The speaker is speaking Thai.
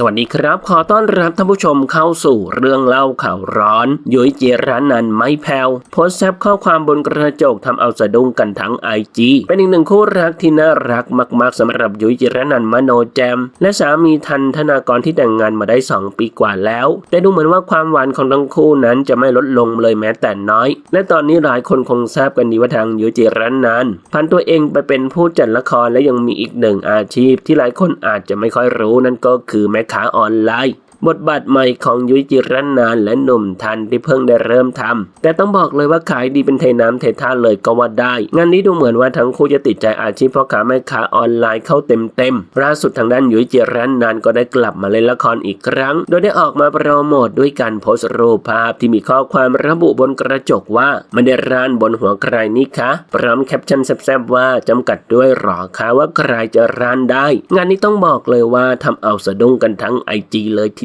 สวัสดีครับ ขอต้อนรับท่านผู้ชมเข้าสู่เรื่องเล่าข่าวร้อน ยุ้ยเจรานันไม่แผ่วโพสต์แซบข้อความบนกระจกทำเอาสะดุ้งกันทั้งไอจีเป็นอีกหนึ่งคู่รักที่น่ารักมาก ๆสำหรับยุ้ยเจรานันมโนแจม และสามีทันธนากรที่แต่งงานมาได้ 2 ปีกว่าแล้ว แต่ดูเหมือนว่าความหวานของทั้งคู่นั้นจะไม่ลดลงเลยแม้แต่น้อย และตอนนี้หลายคนคงทราบกันดีว่าทางยุ้ยเจรานันพันตัวเองไปเป็นผู้จัดละครและยังมีอีกหนึ่งอาชีพ ที่หลายคนอาจจะไม่ค่อยรู้นั่นก็คือแมค้าออนไลน์ บทบาทใหม่ของยุ้ยจิรนนานและหนุ่มทันที่เพิ่งได้เริ่มทำแต่ต้องบอกเลยว่าขายดีเป็นเทน้ำเทท่าเลยก็ว่าได้ งานนี้ดูเหมือนว่าทั้งคู่จะติดใจอาชีพพ่อค้าแม่ค้าออนไลน์เข้าเต็มๆล่าสุดทางด้านยุ้ยจิรนนานก็ได้กลับมาเล่นละครอีกครั้ง โดยได้ออกมาโปรโมทด้วยการโพสต์รูปภาพที่มีข้อความระบุบนกระจกว่ามันได้ร้านบนหัวใครนี่คะพร้อมแคปชั่นแซ่บๆว่าจำกัดด้วยหรอคะว่าใครจะร้านได้ งานนี้ต้องบอกเลยว่าทำเอาสะดุ้งกันทั้งไอจีเลยที